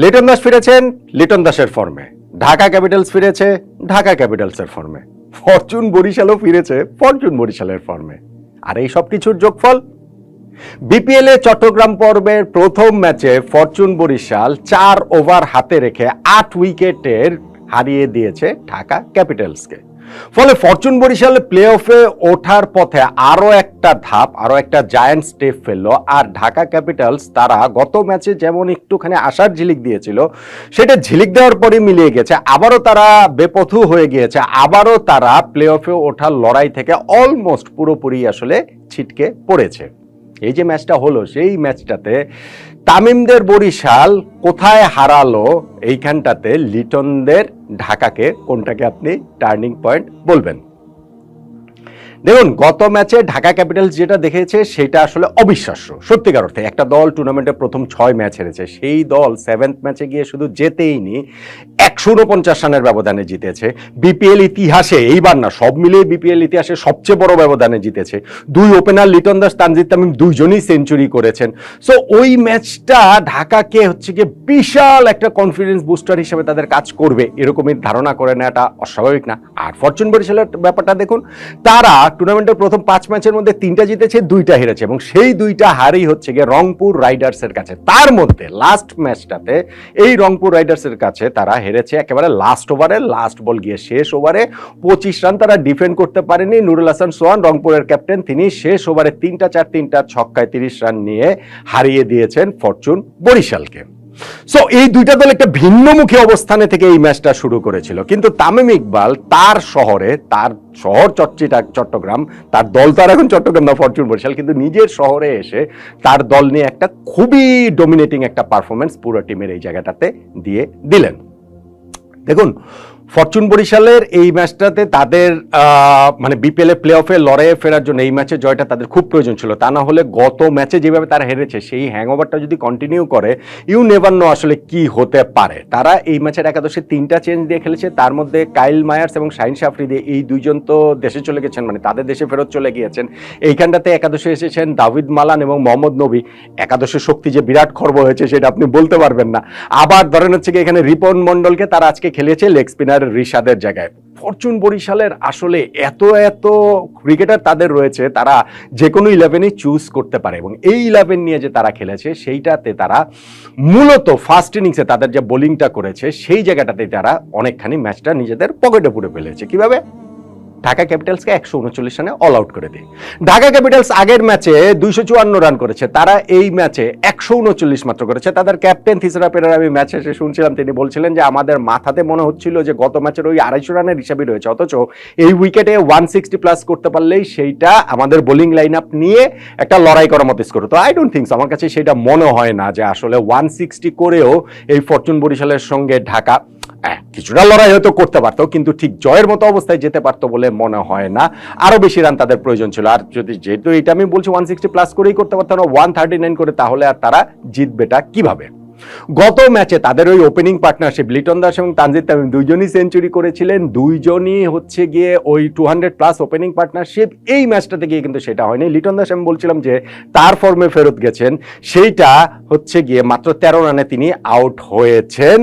লিটন দাস ফিরেছেন লিটন দাসের ফর্মে ঢাকা ক্যাপিটালস ফিরেছে, ঢাকা ক্যাপিটালসের ফর্মে ফরচুন বরিশালও ফিরেছে, ফরচুন বরিশালের ফর্মে আর এই সব কিছুর যোগফল? বিপিএল চট্টগ্রাম পর্বের প্রথম ম্যাচে ফরচুন বরিশাল চার ওভার হাতে রেখে আট উইকেটের হারিয়ে দিয়েছে ঢাকা ক্যাপিটালসকে। ফলে ফরচুন বরিশাল প্লে অফে ওঠার পথে আরও একটা ধাপ আরও একটা জায়ান্ট স্টেপ ফেলল। আর ঢাকা ক্যাপিটালস তারা গত ম্যাচে যেমন একটুখানি আশার ঝিলিক দিয়েছিল, সেটা ঝিলিক দেওয়ার পরে মিলিয়ে গেছে। আবারও তারা বেপথু হয়ে গিয়েছে। আবারও তারা প্লে অফে ওঠার লড়াই থেকে অলমোস্ট পুরোপুরি আসলে ছিটকে পড়েছে। এই যে ম্যাচটা হলো, সেই ম্যাচটাতে তামিমদের বরিশাল কোথায় হারালো এইখানটাতে লিটনদের ঢাকাকে কোনটাকে আপনি টার্নিং পয়েন্ট বলবেন? দেখুন, গত ম্যাচে ঢাকা ক্যাপিটালস যেটা দেখেছে সেটা আসলে অবিশ্বাস্য, সত্যিকার অর্থে। একটা দল টুর্নামেন্টে প্রথম ছয় ম্যাচ হেরেছে, সেই দল সেভেন্থ ম্যাচে গিয়ে শুধু যেতেই নি। একশো উনপঞ্চাশ রানের ব্যবধানে জিতেছে। বিপিএল ইতিহাসে, এইবার না, সব মিলিয়ে বিপিএল ইতিহাসে সবচেয়ে বড় ব্যবধানে জিতেছে। দুই ওপেনার লিটন দাস, তানজিদ তামিম দুইজনই সেঞ্চুরি করেছেন। সো ওই ম্যাচটা ঢাকাকে হচ্ছে গিয়ে বিশাল একটা কনফিডেন্স বুস্টার হিসেবে তাদের কাজ করবে। এরকমই ধারণা করে নেওয়াটা অস্বাভাবিক না। আর ফরচুন বরিশালের ব্যাপারটা দেখুন, তারা টুর্নামেন্টের প্রথম পাঁচ ম্যাচের মধ্যে তিনটা জিতেছে, দুইটা হেরেছে এবং সেই দুইটা হারই হচ্ছে গিয়ে রংপুর রাইডার্সের কাছে। তার মধ্যে লাস্ট ম্যাচটাতে এই রংপুর রাইডার্সের কাছে তারা হেরেছে, একেবারে লাস্ট ওভারে লাস্ট বল গিয়ে শেষ ওভারে পঁচিশ রান তারা ডিফেন্ড করতে পারেনি। নুরুল হাসান সোহান, রংপুরের ক্যাপ্টেন তিনি শেষ ওভারে তিনটা চার তিনটা ছক্কায় তিরিশ রান নিয়ে হারিয়ে দিয়েছেন ফরচুন বরিশালকে। সো এই দুইটা দল একটা ভিন্নমুখী অবস্থানে থেকে এই ম্যাচটা শুরু করেছিল। কিন্তু তামিম ইকবাল তার শহরে, তার শহর চট্টিটা, চট্টগ্রাম, তার দল তো আর এখন চট্টগ্রাম না ফরচুন বরিশাল, কিন্তু নিজের শহরে এসে তার দল নিয়ে একটা খুবই ডোমিনেটিং একটা পারফরমেন্স পুরো টিমের এই জায়গাটাতে দিয়ে দিলেন। দেখুন ফরচুন বরিশালের এই ম্যাচটাতে তাদের মানে বিপিএল এ প্লে অফে লড়াইয়ে ফেরার জন্য এই ম্যাচে জয়টা তাদের খুব প্রয়োজন ছিল। তা না হলে গত ম্যাচে যেভাবে তারা হেরেছে, সেই হ্যাংওভারটা যদি কন্টিনিউ করে ইউ নেভার নো আসলে কি হতে পারে। তারা এই ম্যাচের একাদশে তিনটা চেঞ্জ দিয়ে খেলেছে, তার মধ্যে কাইল মায়ার্স এবং শাইন সাফরিদি এই দুইজন তো দেশে চলে গেছেন মানে তাদের দেশে ফেরত চলে গিয়েছেন। এইখানটাতে একাদশে এসেছেন দাভিদ মালান এবং মোহাম্মদ নবী। একাদশের শক্তি যে বিরাট খর্ব হয়েছে, সেটা আপনি বলতে পারবেন না। আবার ধরেন হচ্ছে কি এখানে রিপন মন্ডলকে তারা আজকে খেলেছে লেগ স্পিনার রিশাদের জায়গায়। ফরচুন বরিশালের আসলে এত এত ক্রিকেটার তাদের রয়েছে, তারা যে কোনো ইলেভেনই চুজ করতে পারে এবং এই ইলেভেন নিয়ে যে তারা খেলেছে, সেইটাতে তারা মূলত ফার্স্ট ইনিংসে তাদের যে বোলিংটা করেছে, সেই জায়গাটাতে তারা অনেকখানি ম্যাচটা নিজেদের পকেটে পুরে ফেলেছে। কীভাবে? ঢাকা ক্যাপিটালসকে একশো উনচল্লিশ রানে অল আউট করে দেয়। ঢাকা ক্যাপিটালস আগের ম্যাচে দুইশো চুয়ান্ন রান করেছে। তারা এই ম্যাচে একশো উনচল্লিশ মাত্র করেছে। তাদের ক্যাপ্টেন থিসরা পেরার, আমি ম্যাচ শেষে শুনছিলাম, তিনি বলছিলেন যে আমাদের মাথাতে মনে হচ্ছিল যে গত ম্যাচের ওই আড়াইশো রানের হিসাবই রয়েছে। অথচ এই উইকেটে ওয়ান সিক্সটি প্লাস করতে পারলেই সেইটা আমাদের বোলিং লাইন আপ নিয়ে একটা লড়াই করার মতো স্কোর তো আই ডোন্ট থিঙ্কস আমার কাছে সেটা মনে হয় না যে আসলে ওয়ান সিক্সটি করেও এই ফরচুন বরিশালের সঙ্গে ঢাকা হ্যাঁ, কিছুটা লড়াই হয়তো করতে পারতো কিন্তু ঠিক জয়ের মতো অবস্থায় যেতে পারতো বলে মনে হয় না। আরও বেশি রান তাদের প্রয়োজন ছিল। আর যদি যেহেতু এটা আমি বলছি ওয়ান সিক্সটি প্লাস করেই করতে পারতাম না ওয়ান থার্টি নাইন করে তাহলে আর তারা জিতবেটা কীভাবে? গত ম্যাচে তাদের ওই ওপেনিং পার্টনারশিপ লিটন দাস এবং তানজিদ তামিম দুইজনই সেঞ্চুরি করেছিলেন, দুইজনই হচ্ছে গিয়ে ওই two hundred plus opening partnership এই ম্যাচটাতে গিয়ে কিন্তু সেটা হয়নি। লিটন দাস, আমি বলছিলাম যে তার ফর্মে ফেরত গেছেন, সেইটা হচ্ছে গিয়ে মাত্র তেরো রানে তিনি আউট হয়েছেন।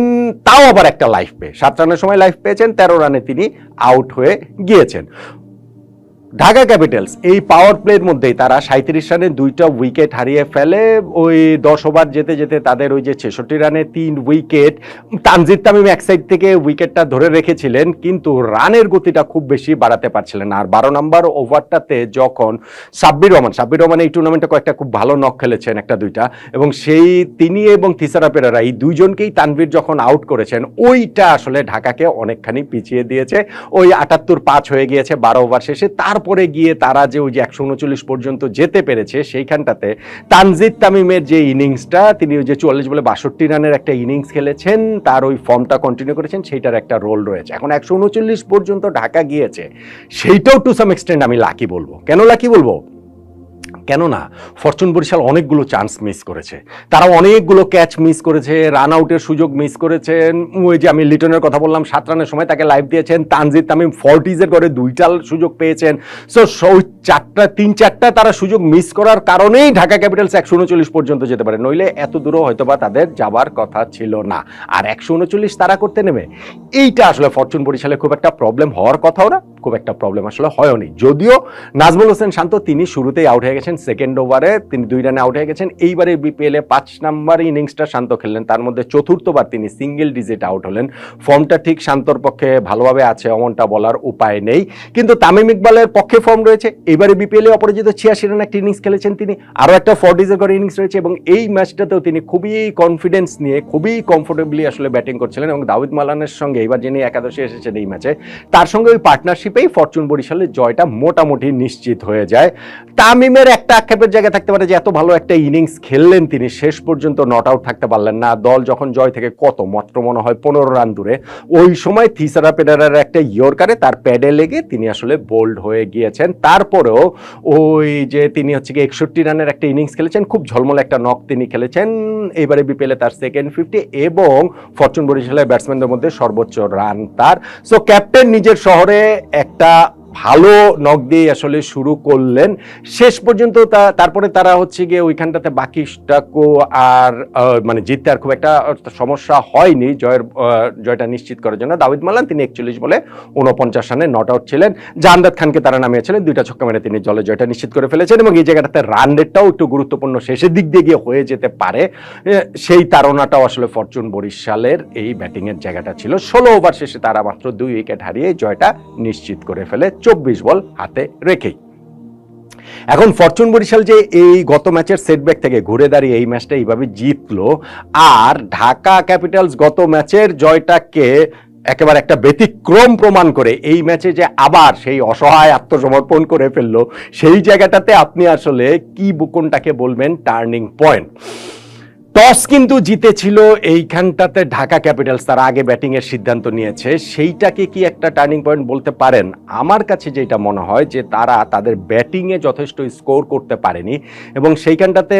তাও আবার একটা লাইফ পেয়ে, সাত রানের সময় লাইফ পেয়েছেন, তেরো রানে তিনি আউট হয়ে গিয়েছেন। ঢাকা ক্যাপিটালস, এই পাওয়ার প্লের মধ্যেই তারা সাঁত্রিশ রানে দুইটা উইকেট হারিয়ে ফেলে। ওই দশ ওভার যেতে যেতে তাদের ওই যে ছেষট্টি রানে তিন উইকেট তানজিদ তামিম এক সাইড থেকে উইকেটটা ধরে রেখেছিলেন, কিন্তু রানের গতিটা খুব বেশি বাড়াতে পারছিলেন আর বারো নম্বর ওভারটাতে যখন সাব্বির রহমান সাব্বির রহমান এই টুর্নামেন্টে কয়েকটা খুব ভালো নক খেলেছেন একটা দুইটা, এবং সেই তিনি এবং থিসারা পেরারা এই দুইজনকেই তানভীর যখন আউট করেছেন, ওইটা আসলে ঢাকাকে অনেকখানি পিছিয়ে দিয়েছে। ওই আটাত্তর পাঁচ হয়ে গিয়েছে বারো ওভার শেষে। তারপরে গিয়ে তারা যে ওই যে একশো উনচল্লিশ পর্যন্ত যেতে পেরেছে সেইখানটাতে তানজিদ তামিমের যে ইনিংসটা, তিনি ওই যে চুয়াল্লিশ বলে বাষট্টি রানের একটা ইনিংস খেলেছেন, তার ওই ফর্মটা কন্টিনিউ করেছেন, সেইটার একটা রোল রয়েছে। এখন একশো উনচল্লিশ পর্যন্ত ঢাকা গিয়েছে, সেইটাও টু সাম এক্সটেন্ড আমি লাকি বলব। কেন লাকি বলব? কেননা ফরচুন বরিশাল অনেকগুলো চান্স মিস করেছে। তারা অনেকগুলো ক্যাচ মিস করেছে রান আউটের সুযোগ মিস করেছেন ওই যে আমি লিটনের কথা বললাম, সাত রানের সময় তাকে লাইভ দিয়েছেন। তানজিদ তামিম ফর্টিজের করে দুইটা সুযোগ পেয়েছেন। সো, ওই চারটা, তিন চারটা তারা সুযোগ মিস করার কারণেই ঢাকা ক্যাপিটালস একশো উনচল্লিশ পর্যন্ত যেতে পারে। নইলে এত দূরও হয়তো বা তাদের যাবার কথা ছিল না। আর একশো উনচল্লিশ তারা করতে নেবে। এইটা আসলে ফরচুন বরিশালে খুব একটা প্রবলেম হওয়ার কথাও না। খুব একটা প্রবলেম আসলে হয়নি যদিও নাজমুল হোসেন শান্ত তিনি শুরুতেই আউট হয়ে গেছেন সেকেন্ড ওভারে তিনি দুই রানে আউট হয়ে গেছেন। এইবারে বিপিএলে পাঁচ নাম্বার ইনিংসটা শান্ত খেললেন। তার মধ্যে চতুর্থবার তিনি সিঙ্গেল ডিজিট আউট হলেন। ফর্মটা ঠিক শান্তর পক্ষে ভালোভাবে আছে অমনটা বলার উপায় নেই। কিন্তু তামিম ইকবালের পক্ষে ফর্ম রয়েছে। এবারে বিপিএলে অপরাজিত ছিয়াশি রান একটা ইনিংস খেলেছেন তিনি। আরও একটা ফর্টিজের করে ইনিংস রয়েছে এবং এই ম্যাচটাতেও তিনি খুবই কনফিডেন্স নিয়ে, খুবই কমফোর্টেবলি আসলে ব্যাটিং করছিলেন এবং দাউদ মালানের সঙ্গে এবার যিনি একাদশে এসেছেন এই ম্যাচে তার সঙ্গে ওই পার্টনারশিপেই ফরচুন বরিশালের জয়টা মোটামুটি নিশ্চিত হয়ে যায়। তামিমের একটা আক্ষেপের জায়গা থাকতে পারে যে, এত ভালো একটা ইনিংস খেললেন তিনি, শেষ পর্যন্ত নট আউট থাকতে পারলেন না। দল যখন জয় থেকে কত মাত্র মনে হয়, পনেরো রান দূরে। ওই সময় থিসারা পেডারার একটা ইয়র্কারে তার প্যাডে লেগে তিনি আসলে বোল্ড হয়ে গিয়েছেন। তারপরেও ওই যে, তিনি হচ্ছে কি একষট্টি রানের একটা ইনিংস খেলেছেন, খুব ঝলমলে একটা নক তিনি খেলেছেন। এবারে বিপিএলে তার সেকেন্ড ফিফটি এবং ফরচুন বরিশালের ব্যাটসম্যানদের মধ্যে সর্বোচ্চ রান তার। সো ক্যাপ্টেন নিজের শহরে একটা ভালো নক দিয়ে আসলে শুরু করলেন। শেষ পর্যন্ত তা- তারপরে তারা হচ্ছে গিয়ে ওইখানটাতে বাকিটাকো আর মানে জিততে আর খুব একটা সমস্যা হয়নি, জয়ের জয়টা নিশ্চিত করার জন্য। দাউদ মালান, তিনি একচল্লিশ বলে উনপঞ্চাশ রানে নট আউট ছিলেন। জাহান্দাদ খানকে তারা নামিয়েছিলেন, দুইটা ছক্কা মেরে তিনি জলে জয়টা নিশ্চিত করে ফেলেছেন এবং এই জায়গাটাতে রান রেটটাও একটু গুরুত্বপূর্ণ শেষের দিক দিয়ে গিয়ে হয়ে যেতে পারে। সেই তাড়নাটাও আসলে ফরচুন বরিশালের এই ব্যাটিংয়ের জায়গাটা ছিল। ষোলো ওভার শেষে তারা মাত্র দুই উইকেট হারিয়ে জয়টা নিশ্চিত করে ফেলে চব্বিশ বল হাতে রেখেই। এখন ফরচুন বরিশাল যে এই গত ম্যাচের সেটব্যাক থেকে ঘুরে দাঁড়িয়ে এই ম্যাচটা এইভাবে জিতলো, আর ঢাকা ক্যাপিটালস গত ম্যাচের জয়টাকে একেবারে একটা ব্যতিক্রম প্রমাণ করে, এই ম্যাচে যে আবার সেই অসহায় আত্মসমর্পণ করে ফেলল, সেই জায়গাটাতে আপনি আসলে কি বুকনটাকে বলবেন টার্নিং পয়েন্ট টস কিন্তু জিতেছিল এইখানটাতে ঢাকা ক্যাপিটালস। তারা আগে ব্যাটিং এর সিদ্ধান্ত নিয়েছে। সেইটাকে কি একটা টার্নিং পয়েন্ট বলতে পারেন? আমার কাছে যেটা মনে হয় যে তারা তাদের ব্যাটিং এ যথেষ্ট স্কোর করতে পারেনি এবং সেইখানটাতে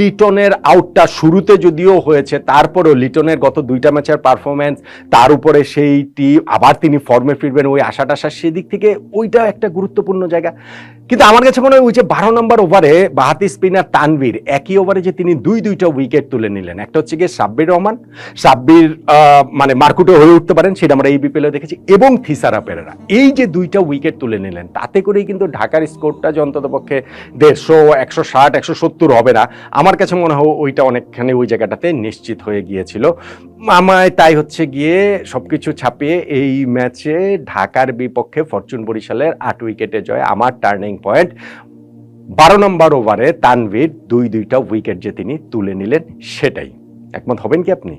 লিটনের আউটটা শুরুতে যদিও হয়েছে, তারপরেও লিটনের গত দুইটা ম্যাচের পারফরমেন্স তার উপরে সেইটি আবার তিনি ফর্মে ফিরবেন ওই আশা সেদিক থেকে ওইটা একটা গুরুত্বপূর্ণ জায়গা। কিন্তু আমার কাছে মনে হয় ওই যে বারো নম্বর ওভারে বাহাতি স্পিনার তানভীর, একই ওভারে যে তিনি দুই দুইটা উইকেট তুলে নিলেন। একটা হচ্ছে গিয়ে সাব্বির রহমান, সাব্বির মানে মার্কুটে হয়ে উঠতে পারেন, সেটা আমরা এই বিপিএলে দেখেছি, এবং থিসারা পেরেরা। এই যে দুইটা উইকেট তুলে নিলেন, তাতে করেই কিন্তু ঢাকার স্কোরটা যে অন্তত পক্ষে দেড়শো, একশো ষাট, একশো সত্তর হবে না, আমার কাছে মনে হয় ওইটা অনেকখানি ওই জায়গাটাতে নিশ্চিত হয়ে গিয়েছিল। আমায় তাই হচ্ছে গিয়ে সব কিছু ছাপিয়ে এই ম্যাচে ঢাকার বিপক্ষে ফরচুন বরিশালের আট উইকেটে জয়, আমার পয়েন্ট বারো নম্বর ওভারে তানভীর দুই দুইটা উইকেট যে তিনি তুলে নিলেন, সেটাই। একমত হবেন কি আপনি?